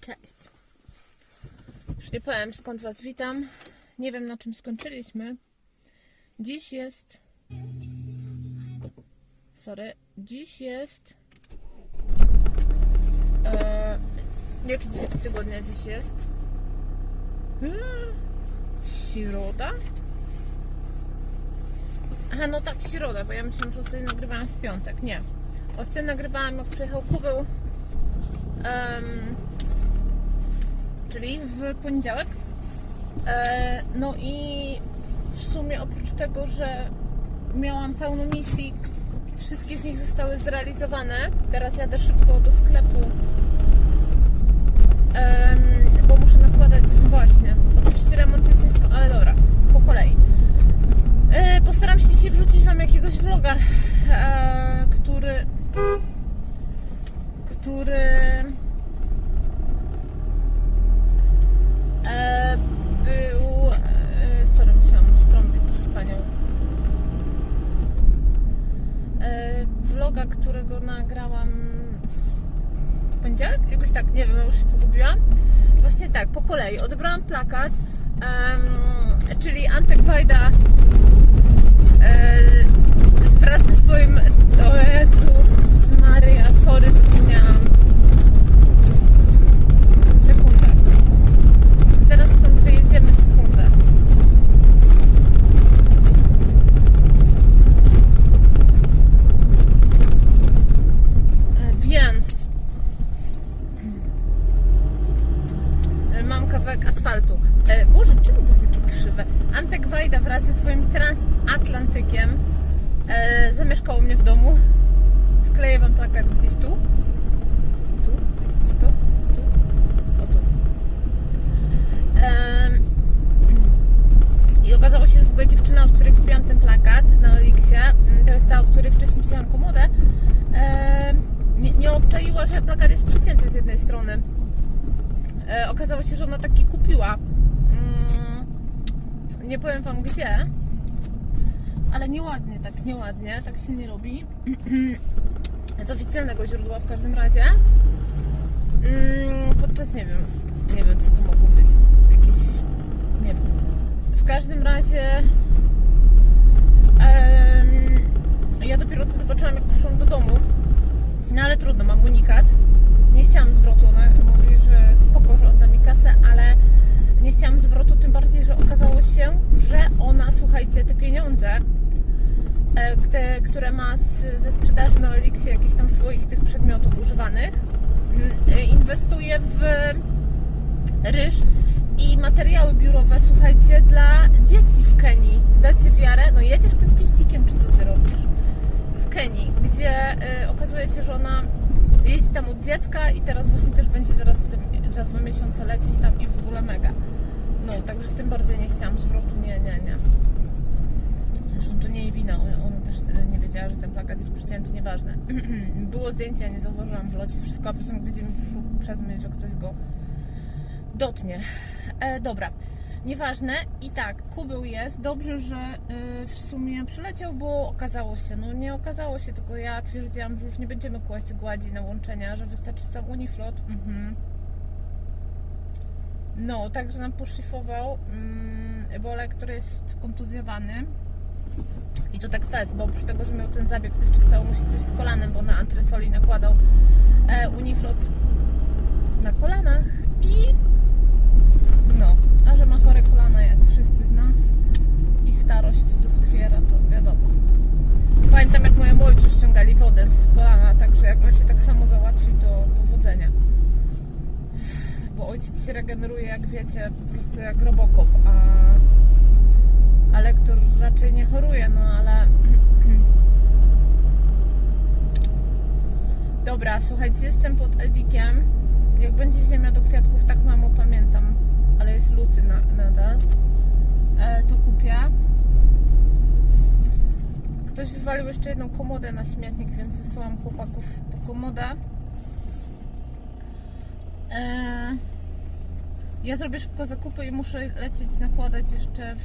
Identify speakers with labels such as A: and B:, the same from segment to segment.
A: Cześć. Już nie powiem skąd Was witam. Nie wiem na czym skończyliśmy. Dziś jest. Sorry. Dziś jest. E, jaki dzień tygodnia dziś jest? Eee, Środa? Aha, no tak, środa, bo ja myślałam, że ostatnio nagrywałam w piątek. Nie. Ostatnio nagrywałam, jak przyjechał kubeł. Em, czyli w poniedziałek. E, no i w sumie oprócz tego, że miałam pełno misji, wszystkie z nich zostały zrealizowane. Teraz jadę szybko do sklepu, bo muszę nakładać właśnie. Oczywiście remont jest nisko, ale dobra, po kolei. E, postaram się dzisiaj wrzucić Wam jakiegoś vloga, e, który który e, był. E, sorry, musiałam strąbić z panią. E, vloga, którego nagrałam w poniedziałek? Jakoś tak, nie wiem, ja już się pogubiłam. I właśnie kolei. Odebrałam plakat, em, czyli Antek Wajda e, wraz ze swoim. O Jezus Maria, sorry, zapomniałam. Sekunda. Zaraz stąd wyjedziemy sekundę. E, Więc e, mam kawałek asfaltu. E, Boże, czemu to jest takie krzywe? Antek Wajda wraz ze swoim transatlantykiem e, zamieszkał u mnie w domu. Wkleję wam plakat gdzieś tu. Tu? Widzicie to? Tu? O tu. Em, I okazało się, że w ogóle dziewczyna, od której kupiłam ten plakat na Olixie, mm, to jest ta, od której wcześniej wzięłam komodę, em, nie, nie obczaiła, że plakat jest przycięty z jednej strony. E, okazało się, że ona taki kupiła. Nie powiem wam gdzie, ale nieładnie, tak nieładnie, tak się nie robi. Z oficjalnego źródła w każdym razie. Mm, podczas nie wiem, nie wiem co to mogło być. Jakieś, nie wiem. W każdym razie ja dopiero to zobaczyłam jak przyszłam do domu. No ale trudno, mam unikat. Nie chciałam zwrotu, ona mówi, że odda mi kasę, ale nie chciałam zwrotu, tym bardziej, że okazało się, że ona, słuchajcie, te pieniądze, e, które ma z, ze sprzedaży na Elixie jakichś tam swoich tych przedmiotów używanych, e, inwestuje w ryż i materiały biurowe, słuchajcie, dla dzieci w Kenii. Dacie wiarę? No jedziesz tym piździkiem, czy co ty robisz? W Kenii, gdzie y, okazuje się, że ona jeździ tam od dziecka i teraz właśnie też będzie zaraz za dwa miesiące lecieć tam i w ogóle mega. No, także tym bardziej nie chciałam zwrotu, nie, nie, nie. Zresztą to nie jej wina, ona, też y, nie wiedziała, że ten plakat jest przycięty, nieważne. Było zdjęcie, ja nie zauważyłam w locie wszystko, a gdzie mi przyszło przez myśl, że ktoś go dotnie. E, dobra, nieważne. I tak, kubeł jest. Dobrze, że y, w sumie przyleciał, bo okazało się, no nie okazało się, tylko ja twierdziłam, że już nie będziemy kłaść gładzi na łączenia, że wystarczy sam Uniflot. Mhm. No, także nam poszlifował mm, Bolek, który jest kontuzjowany. I to tak fest, bo oprócz tego, że miał ten zabieg, to jeszcze stało mu się coś z kolanem, bo na antresoli nakładał e, Uniflot na kolanach i no, a że ma chore kolana jak wszyscy z nas i starość doskwiera, to wiadomo. Pamiętam jak mojemu ojcu ściągali wodę z kolana, także jak on się tak samo załatwi, to powodzenia. Bo ojciec się regeneruje, jak wiecie, po prostu jak robokop, a, a lektor raczej nie choruje, no ale... Dobra, słuchajcie, jestem pod Eldikiem. Jak będzie ziemia do kwiatków, tak mamo pamiętam, ale jest luty na, nadal. E, to kupię. Ktoś wywalił jeszcze jedną komodę na śmietnik, więc wysyłam chłopaków po komodę. E, ja zrobię szybko zakupy i muszę lecieć nakładać jeszcze w,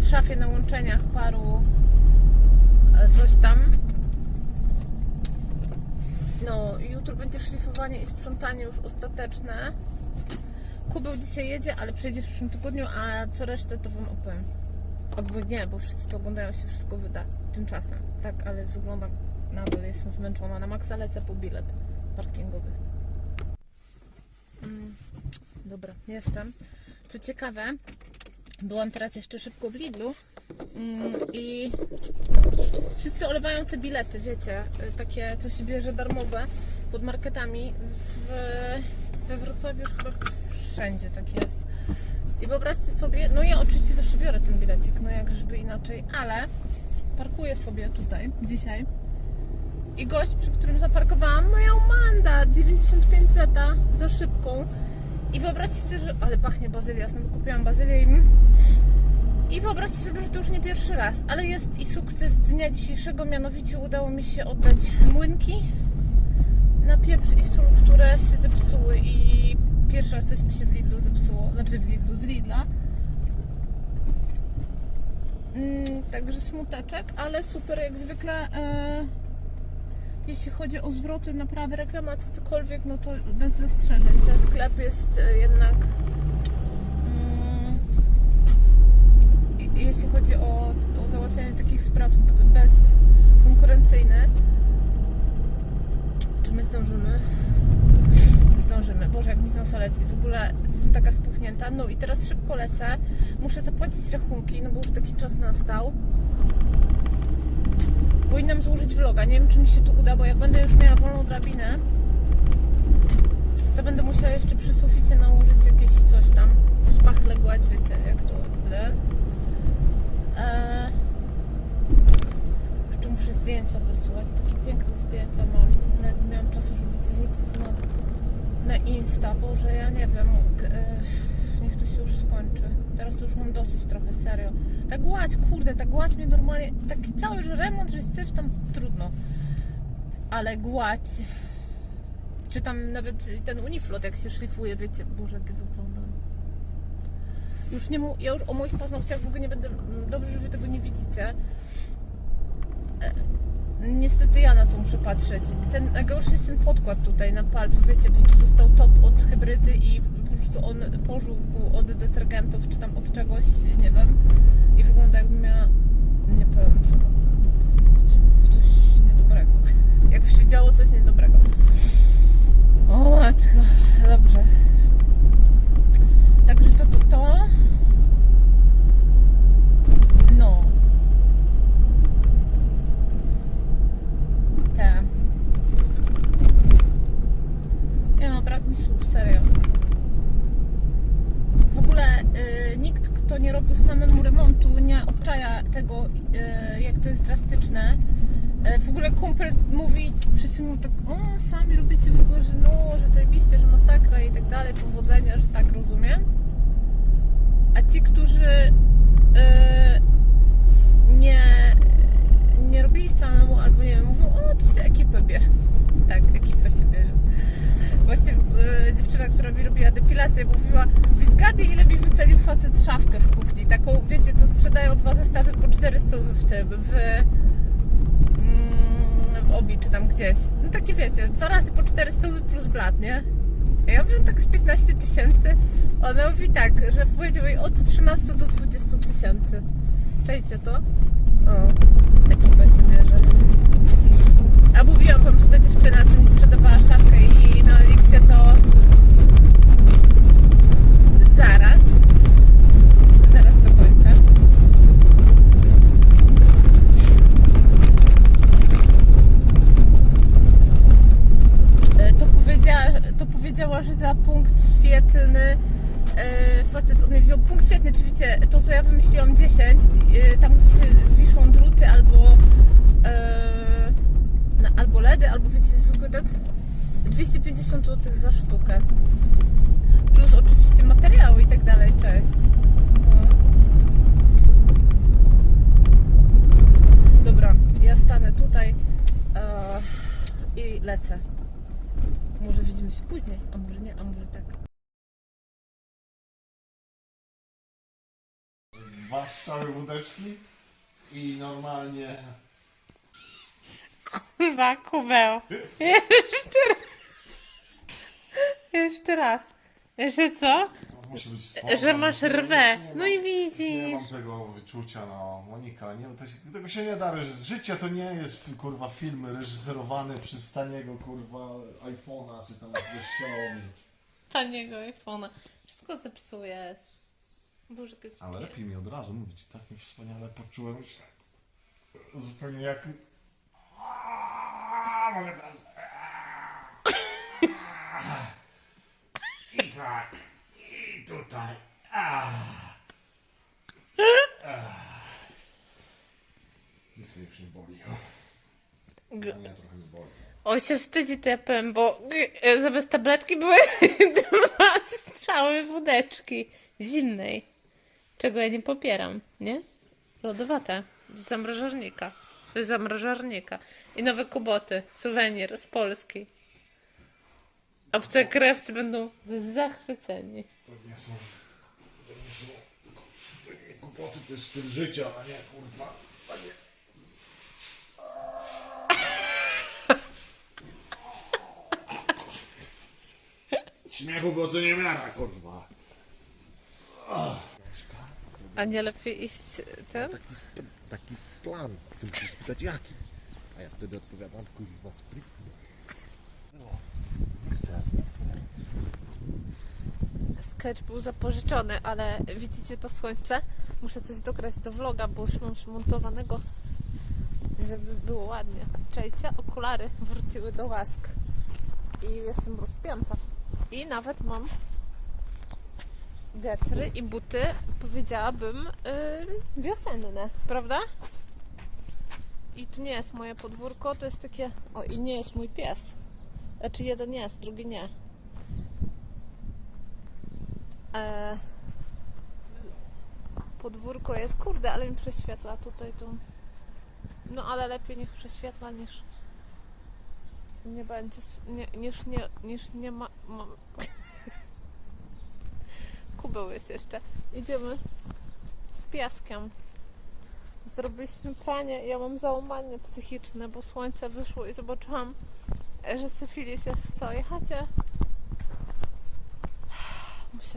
A: w szafie na łączeniach paru e, coś tam. No, jutro będzie szlifowanie i sprzątanie już ostateczne. Kubeł dzisiaj jedzie, ale przyjedzie w przyszłym tygodniu, a co resztę to Wam opowiem. Albo nie, bo wszyscy to oglądają, się wszystko wyda tymczasem. Tak, ale wyglądam, nadal jestem zmęczona. Na maksa lecę po bilet parkingowy. Mm, dobra, jestem. Co ciekawe, byłam teraz jeszcze szybko w Lidlu mm, i wszyscy olewają te bilety, wiecie, y, takie, co się bierze darmowe pod marketami. W, we Wrocławiu już chyba wszędzie tak jest. I wyobraźcie sobie, no ja oczywiście zawsze biorę ten bilecik, no jak żeby inaczej, ale parkuję sobie tutaj dzisiaj i gość, przy którym zaparkowałam, miał mandat 95 zeta za szybką. I wyobraźcie sobie, że... Ale pachnie bazylia, znowu kupiłam bazylię i... I wyobraźcie sobie, że to już nie pierwszy raz, ale jest i sukces dnia dzisiejszego, mianowicie udało mi się oddać młynki na pieprz i sól, które się zepsuły i pierwszy raz coś mi się w Lidlu zepsuło, znaczy w Lidlu, z Lidla. Mm, także smuteczek, ale super jak zwykle. E, jeśli chodzi o zwroty, naprawy, reklamacje, cokolwiek, no to bez zastrzeżeń. Ten sklep jest e, jednak. Mm, jeśli chodzi o, o załatwianie takich spraw bezkonkurencyjne, czy my zdążymy? Zdążymy. Boże, jak mi z nosa leci. W ogóle jestem taka spuchnięta. No i teraz szybko lecę. Muszę zapłacić rachunki, no bo już taki czas nastał. Powinnam złożyć vloga. Nie wiem, czy mi się to uda, bo jak będę już miała wolną drabinę, to będę musiała jeszcze przy suficie nałożyć jakieś coś tam. Szpachle gładź, wiecie, jak to... Eee, jeszcze muszę zdjęcia wysłać. Takie piękne zdjęcia mam. Nawet nie miałam czasu, żeby wrzucić na, na Insta. Boże, ja nie wiem. e, Niech to się już skończy. Teraz to już mam dosyć trochę, serio. Ta gładź, kurde, ta gładź mnie normalnie... Taki cały że remont, że syf tam trudno. Ale gładź... Czy tam nawet ten uniflot, jak się szlifuje, wiecie, Boże, jak wygląda. Już nie mu, ja już o moich paznokciach w ogóle nie będę. Dobrze, że wy tego nie widzicie. E, Niestety ja na to muszę patrzeć. Ten najgorszy jest ten podkład tutaj na palcu, wiecie, bo tu został top od hybrydy i prostu on pożółkł od detergentów, czy tam od czegoś, nie wiem. I wygląda jakby miała. Nie powiem co. Coś niedobrego. Jak się działo coś niedobrego. O matko, dobrze. Także to, to, to. No. Te. Nie no, brak mi słów, serio. W ogóle y, nikt, kto nie robił samemu remontu, nie obczaja tego, y, jak to jest drastyczne. Y, w ogóle kumpel mówi, wszyscy mówią tak, o, sami robicie w ogóle, że no, że zajebiście, że masakra i tak dalej, powodzenia, że tak rozumiem. A ci, którzy y, nie, nie robili samemu, albo nie wiem, mówią, o, to się ekipę bierze. Tak, ekipę się bierze. Właśnie y, dziewczyna, która mi robiła depilację, mówiła, zgadnij ile mi wycenił facet szafkę w kuchni. Taką, wiecie, co sprzedają dwa zestawy po 400 w tym, w, mm, w obi, czy tam gdzieś. No takie wiecie, dwa razy po 400 plus blat, nie? Ja wiem tak z 15 tysięcy. Ona mówi tak, że powiedział jej od 13 do 20 tysięcy. Czejcie to? O, ekipę się bierze. A mówiłam wam, że ta dziewczyna, co mi sprzedawała szafkę i na Elixie to zaraz. Zaraz to kończę. E, To powiedziała, to powiedziała, że za punkt świetlny e, facet od niej wziął punkt świetny, czy wiecie, to co ja wymyśliłam 10, e, tam gdzie się wiszą druty albo albo LEDy, albo wiecie, zwykłe ten 250 zł za sztukę. Plus oczywiście materiały i tak dalej, cześć. No. Dobra, ja stanę tutaj e, i lecę. Może widzimy się później, a może nie, a może tak.
B: Dwa szczałe wódeczki i normalnie
A: Kurwa, kubeł. Jeszcze raz. Jeszcze raz. Jeszcze co?
B: Musi być
A: Że masz rwę.
B: Nie
A: No i
B: mam- Nie
A: widzisz.
B: mam tego wyczucia, no Monika, nie, to się, tego się nie da, reż- życie to nie jest kurwa film reżyserowany przez taniego kurwa iPhone'a czy tam Xiaomi.
A: Taniego iPhone'a. Wszystko zepsujesz. Boże,
B: Ale lepiej mi od razu mówić, tak mi wspaniale poczułem się. Zupełnie jak... Mogę teraz... I tak, i tutaj. Nic mnie już nie boli.
A: G-
B: Mnie trochę mnie boli.
A: Oj, się wstydzi tepem, bo g- zamiast tabletki były dwa strzały wódeczki zimnej. Czego ja nie popieram, nie? Lodowata. Z zamrażarnika. Z zamrażarnika. I nowe kuboty. Suwenir z Polski. Obcokrajowcy będą zachwyceni.
B: To nie są... To nie są... To nie kłopoty, to jest styl życia, a nie kurwa... A nie... Śmiechu było co nie miara, kurwa.
A: A nie lepiej iść ten?
C: taki, sp- taki plan. Ty musisz spytać jaki. A ja wtedy odpowiadam, kurwa, sprytnie. No, chcę, chcę.
A: Sketch był zapożyczony, ale widzicie to słońce? Muszę coś dograć do vloga, bo już mam przymontowanego, żeby było ładnie. Czajcie, okulary wróciły do łask. I jestem rozpięta. I nawet mam getry i buty, powiedziałabym, yy, wiosenne, prawda? I to nie jest moje podwórko, to jest takie... O, i nie jest mój pies. Znaczy jeden jest, drugi nie. E, podwórko jest, kurde, ale mi prześwietla tutaj tu. No ale lepiej niech prześwietla niż nie będzie, nie, niż nie, niż nie ma, ma. Kubeł jest jeszcze. Idziemy z piaskiem. Zrobiliśmy pranie, ja mam załamanie psychiczne, bo słońce wyszło i zobaczyłam, że syfilis jest w całej chacie.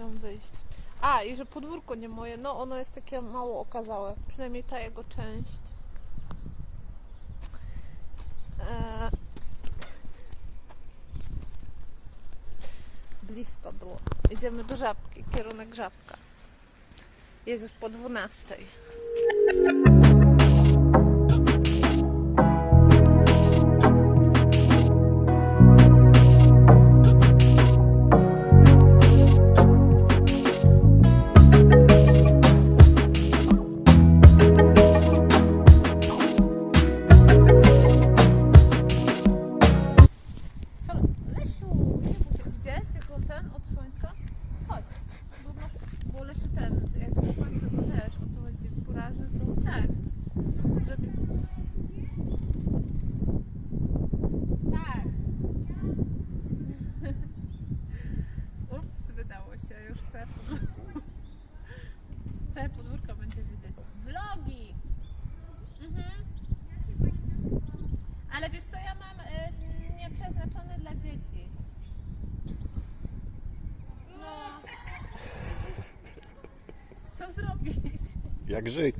A: Wyjść. A, i że podwórko nie moje, no ono jest takie mało okazałe. Przynajmniej ta jego część. Eee... Blisko było. Idziemy do żabki, kierunek żabka. Jest już po 12. Co zrobić?
C: Jak żyć?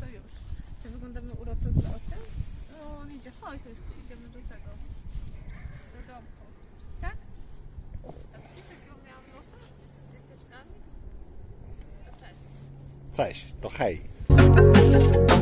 A: To już. Czy wyglądamy uroczo z osiem? No on idzie, chodź już idziemy do tego. Do domku. Tak? A widzisz jakiego miałam nosa z dzieciaczkami? To cześć.
C: Cześć, to hej.